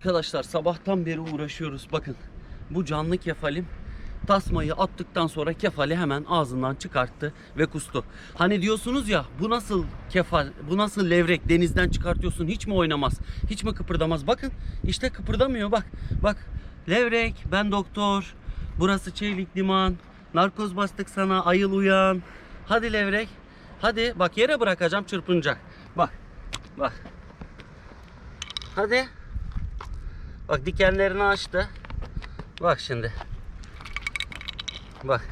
Arkadaşlar sabahtan beri uğraşıyoruz. Bakın bu canlı kefalim tasmayı attıktan sonra kefali hemen ağzından çıkarttı ve kustu. Hani diyorsunuz ya bu nasıl kefal, bu nasıl levrek denizden çıkartıyorsun hiç mi oynamaz, hiç mi kıpırdamaz? Bakın işte kıpırdamıyor bak. Bak levrek ben doktor, burası çevik liman, narkoz bastık sana ayıl uyan. Hadi levrek hadi bak yere bırakacağım çırpınacak. Bak bak. Hadi. Bak dikenlerini açtı. Bak şimdi. Bak.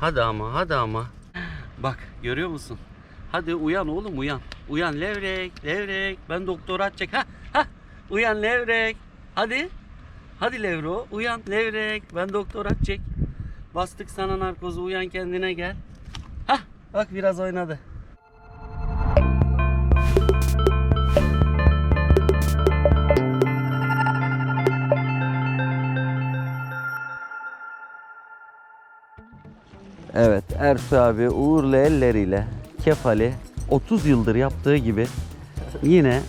Hadi ama hadi ama. Bak görüyor musun? Hadi uyan oğlum uyan. Uyan levrek levrek. Ben doktora atacak. Ha ha. Uyan levrek. Hadi. Hadi levro uyan levrek. Ben doktor atacak. Bastık sana narkozu uyan kendine gel. Ha bak biraz oynadı. Evet Ersu abi uğurlu elleriyle kefali 30 yıldır yaptığı gibi yine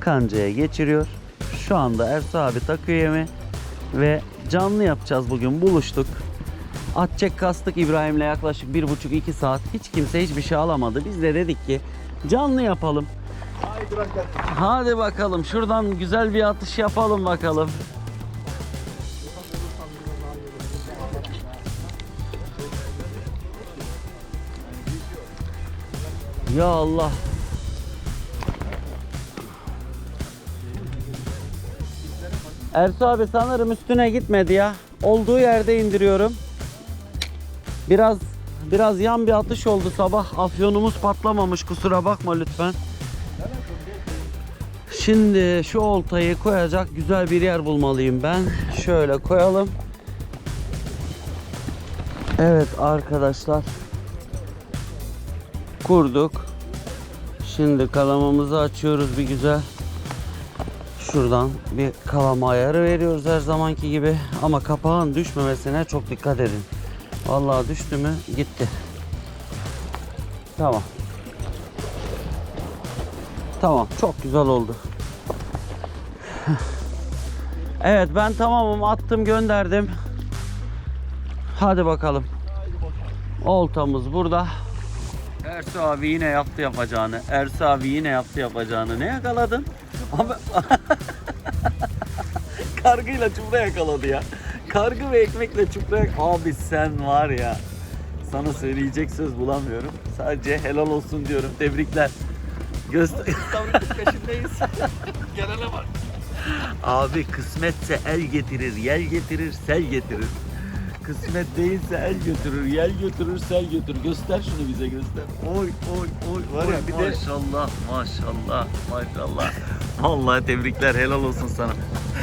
kancaya geçiriyor. Şu anda Ersu abi takıyor yemi ve canlı yapacağız bugün buluştuk. Atçek kastık İbrahim'le yaklaşık 1,5-2 saat. Hiç kimse hiçbir şey alamadı. Biz de dedik ki canlı yapalım. Hadi bakalım şuradan güzel bir atış yapalım bakalım. Ya Allah. Ersu abi sanırım üstüne gitmedi ya. Olduğu yerde indiriyorum. Biraz biraz yan bir atış oldu sabah. Afyonumuz patlamamış kusura bakma lütfen. Şimdi şu oltayı koyacak güzel bir yer bulmalıyım ben. Şöyle koyalım. Evet arkadaşlar. Kurduk. Şimdi kalamamızı açıyoruz bir güzel. Şuradan bir kalama ayarı veriyoruz her zamanki gibi. Ama kapağın düşmemesine çok dikkat edin. Vallahi düştü mü gitti. Tamam. Tamam çok güzel oldu. Evet ben tamamım attım gönderdim. Hadi bakalım. Oltamız burada. Ersu abi yine yaptı yapacağını. Ersu abi yine yaptı yapacağını. Ne yakaladın? Ama... Kargıyla çupra yakaladı ya. Kargı ve ekmekle çupra Abi sen var ya. Sana söyleyecek söz bulamıyorum. Sadece helal olsun diyorum. Tebrikler. Göster. peşindeyiz. Genele bak. Abi kısmetse el getirir, yel getirir, sel getirir. Kısmet değilse el götürür, yel götürür, sel götürür. Göster şunu bize göster. Oy oy oy. Var ya, oy, bir de- maşallah maşallah maşallah. Vallahi tebrikler helal olsun sana.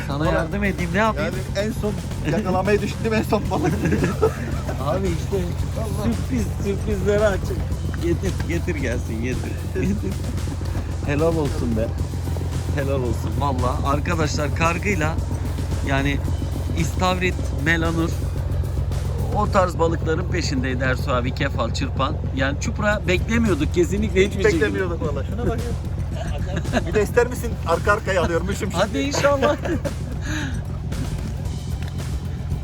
Sana yardım edeyim ne yapayım? Yani en son yakalamayı düşündüm en son balık. Abi işte sürpriz sürprizleri açık. Getir getir gelsin getir. getir. Helal olsun be. Helal olsun valla. Arkadaşlar kargıyla yani istavrit, melanur o tarz balıkların peşindeydi Ersu abi. Kefal, çırpan. Yani çupra beklemiyorduk kesinlikle hiçbir şekilde. Beklemiyorduk valla. Şuna bak ya. bir de ister misin arka arkaya alıyormuşum. Hadi inşallah.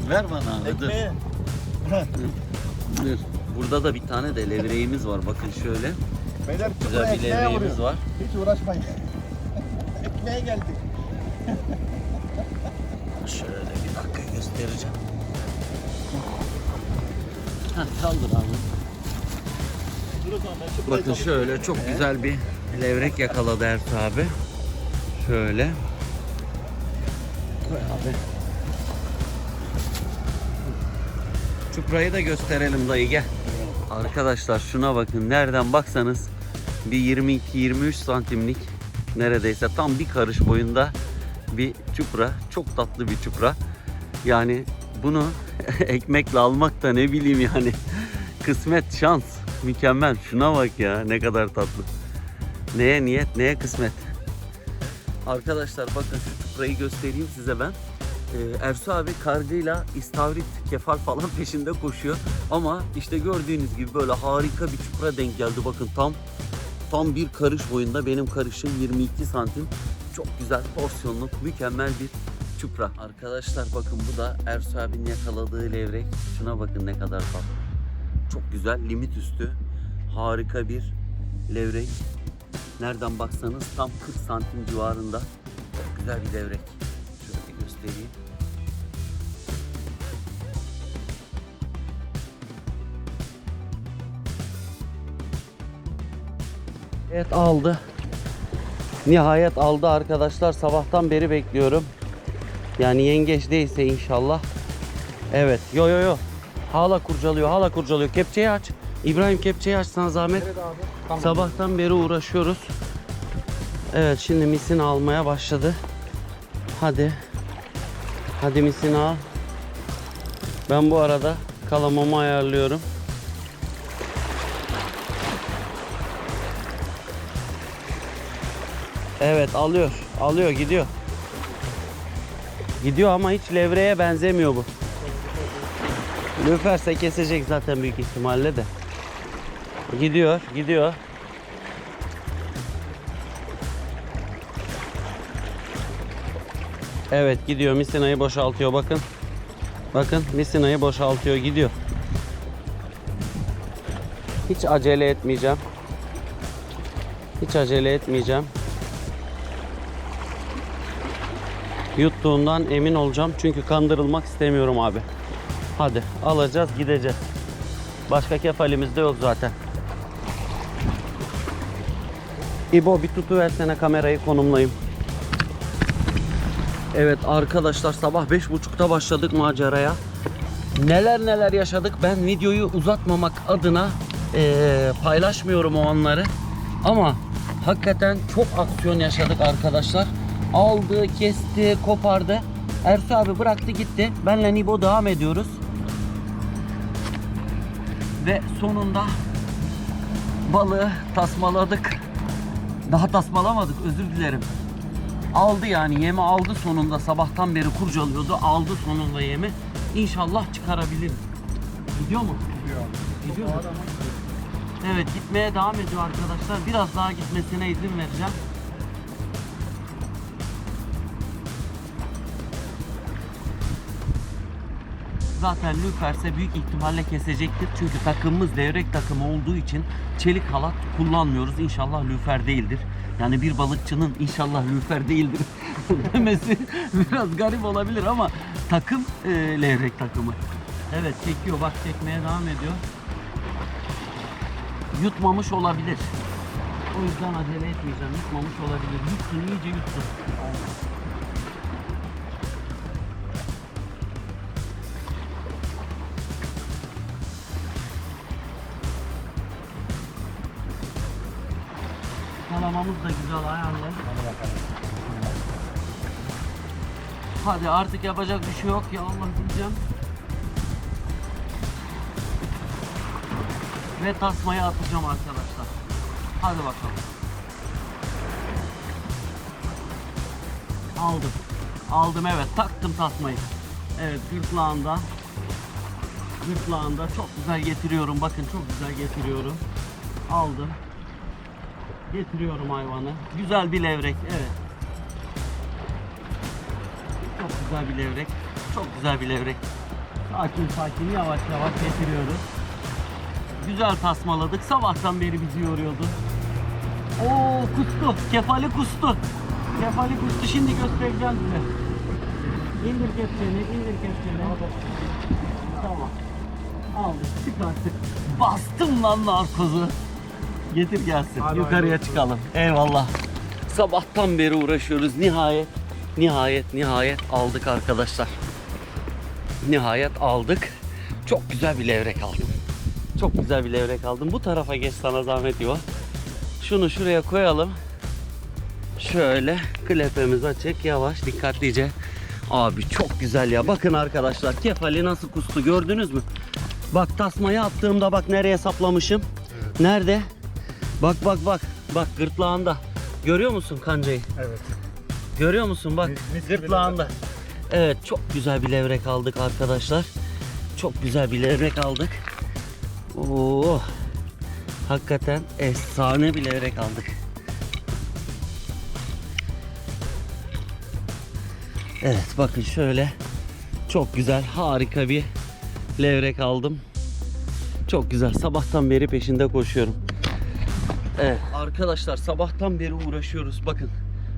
Ver bana abi dur. Ekmeğe. dur. Burada da bir tane de levreğimiz var bakın şöyle. Beyler Güzel bir levreğimiz var. Hiç uğraşmayın. ekmeğe geldik. Şöyle bir dakika göstereceğim. Kaldır abi. Bakın şöyle çok güzel bir levrek yakaladı Ertuğ abi. Şöyle. Koy abi. Çuprayı da gösterelim dayı gel. Arkadaşlar şuna bakın nereden baksanız bir 22-23 santimlik neredeyse tam bir karış boyunda bir çupra. Çok tatlı bir çupra. Yani bunu ekmekle almak da ne bileyim yani. Kısmet, şans. Mükemmel. Şuna bak ya ne kadar tatlı. Neye niyet, neye kısmet. Arkadaşlar bakın şu çuprayı göstereyim size ben. Ee, Ersu abi kargıyla istavrit, kefal falan peşinde koşuyor. Ama işte gördüğünüz gibi böyle harika bir çupra denk geldi. Bakın tam tam bir karış boyunda benim karışım 22 santim. Çok güzel porsiyonluk mükemmel bir çupra. Arkadaşlar bakın bu da Ersu abinin yakaladığı levrek. Şuna bakın ne kadar tatlı. Çok güzel limit üstü. Harika bir levrek. Nereden baksanız tam 40 santim civarında. Çok güzel bir levrek. Şöyle göstereyim. Evet aldı. Nihayet aldı arkadaşlar. Sabahtan beri bekliyorum. Yani yengeç değilse inşallah. Evet. Yo yo yo. Hala kurcalıyor. Hala kurcalıyor. Kepçeyi aç. İbrahim kepçeyi aç sana zahmet. Sabahtan beri uğraşıyoruz. Evet şimdi misini almaya başladı. Hadi. Hadi misini al. Ben bu arada kalamamı ayarlıyorum. Evet alıyor. Alıyor gidiyor. Gidiyor ama hiç levreye benzemiyor bu. Lüferse kesecek zaten büyük ihtimalle de. Gidiyor, gidiyor. Evet gidiyor. Misina'yı boşaltıyor bakın. Bakın misina'yı boşaltıyor gidiyor. Hiç acele etmeyeceğim. Hiç acele etmeyeceğim. Yuttuğundan emin olacağım. Çünkü kandırılmak istemiyorum abi. Hadi alacağız gideceğiz. Başka kefalimiz de yok zaten. İbo bir tutuversene kamerayı konumlayayım. Evet arkadaşlar sabah 5.30'da başladık maceraya. Neler neler yaşadık. Ben videoyu uzatmamak adına eee, paylaşmıyorum o anları. Ama hakikaten çok aksiyon yaşadık arkadaşlar. Aldı, kesti, kopardı. Ersu abi bıraktı gitti. Benle Nibo devam ediyoruz. Ve sonunda balığı tasmaladık. Daha tasmalamadık özür dilerim. Aldı yani yemi aldı sonunda sabahtan beri kurcalıyordu. Aldı sonunda yemi. İnşallah çıkarabiliriz. Gidiyor mu? Gidiyor. Gidiyor mu? Evet gitmeye devam ediyor arkadaşlar. Biraz daha gitmesine izin vereceğim. Zaten lüferse büyük ihtimalle kesecektir. Çünkü takımımız levrek takımı olduğu için çelik halat kullanmıyoruz. İnşallah lüfer değildir. Yani bir balıkçının inşallah lüfer değildir demesi biraz garip olabilir ama takım e, levrek takımı. Evet çekiyor bak çekmeye devam ediyor. Yutmamış olabilir. O yüzden acele etmeyeceğim. Yutmamış olabilir. Yutsun iyice yutsun. Da güzel ayarlı. Hadi artık yapacak bir şey yok ya Allah diyeceğim. Ve tasmayı atacağım arkadaşlar. Hadi bakalım. Aldım. Aldım evet taktım tasmayı. Evet gırtlağında. Gırtlağında çok güzel getiriyorum. Bakın çok güzel getiriyorum. Aldım. Getiriyorum hayvanı. Güzel bir levrek evet. Çok güzel bir levrek. Çok güzel bir levrek. Sakin sakin yavaş yavaş getiriyoruz. Güzel tasmaladık. Sabahtan beri bizi yoruyordu. Oo kustu. Kefali kustu. Kefali kustu. Şimdi göstereceğim size. İndir kepçeni, indir kepçeni. Tamam. Aldık. Çık artık. Bastım lan narkozu. Getir gelsin. Hadi Yukarıya olsun. çıkalım. Eyvallah. Sabahtan beri uğraşıyoruz. Nihayet, nihayet, nihayet aldık arkadaşlar. Nihayet aldık. Çok güzel bir levrek aldım. Çok güzel bir levrek aldım. Bu tarafa geç sana zahmet yok. Şunu şuraya koyalım. Şöyle klepemiz açık yavaş dikkatlice. Abi çok güzel ya. Bakın arkadaşlar kefali nasıl kustu gördünüz mü? Bak tasmayı attığımda bak nereye saplamışım. Nerede? Bak bak bak. Bak gırtlağında. Görüyor musun kancayı? Evet. Görüyor musun? Bak Mis- mis gırtlağında. Evet çok güzel bir levrek aldık arkadaşlar. Çok güzel bir levrek aldık. Oo. Hakikaten efsane bir levrek aldık. Evet bakın şöyle çok güzel harika bir levrek aldım. Çok güzel sabahtan beri peşinde koşuyorum. Evet arkadaşlar sabahtan beri uğraşıyoruz. Bakın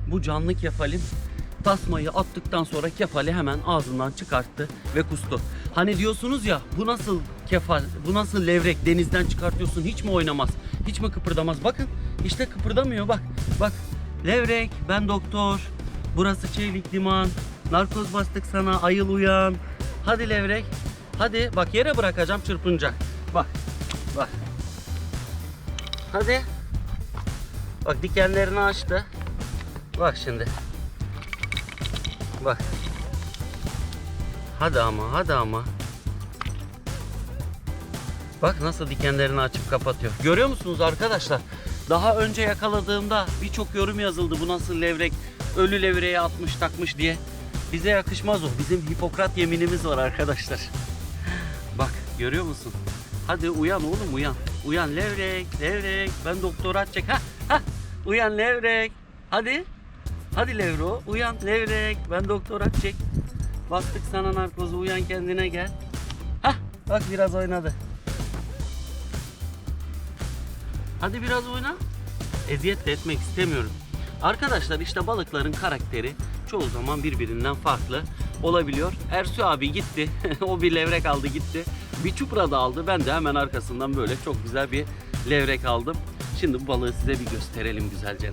bu canlı kefalin tasmayı attıktan sonra kefali hemen ağzından çıkarttı ve kustu. Hani diyorsunuz ya bu nasıl kefal, bu nasıl levrek denizden çıkartıyorsun hiç mi oynamaz, hiç mi kıpırdamaz? Bakın işte kıpırdamıyor bak. Bak levrek ben doktor, burası çevik liman, narkoz bastık sana ayıl uyan. Hadi levrek hadi bak yere bırakacağım çırpınacak. Bak bak. Hadi. Bak dikenlerini açtı. Bak şimdi. Bak. Hadi ama hadi ama. Bak nasıl dikenlerini açıp kapatıyor. Görüyor musunuz arkadaşlar? Daha önce yakaladığımda birçok yorum yazıldı. Bu nasıl levrek? Ölü levreğe atmış takmış diye. Bize yakışmaz o. Bizim Hipokrat yeminimiz var arkadaşlar. Bak görüyor musun? Hadi uyan oğlum uyan. Uyan levrek, levrek. Ben doktora. Ha, ha. Uyan levrek. Hadi. Hadi levro. Uyan levrek. Ben doktora atacak. Bastık sana narkozu. Uyan kendine gel. Hah. Bak biraz oynadı. Hadi biraz oyna. Eziyet de etmek istemiyorum. Arkadaşlar işte balıkların karakteri çoğu zaman birbirinden farklı olabiliyor. Ersu abi gitti. o bir levrek aldı gitti. Bir çupra da aldı. Ben de hemen arkasından böyle çok güzel bir levrek aldım. Şimdi bu balığı size bir gösterelim güzelce.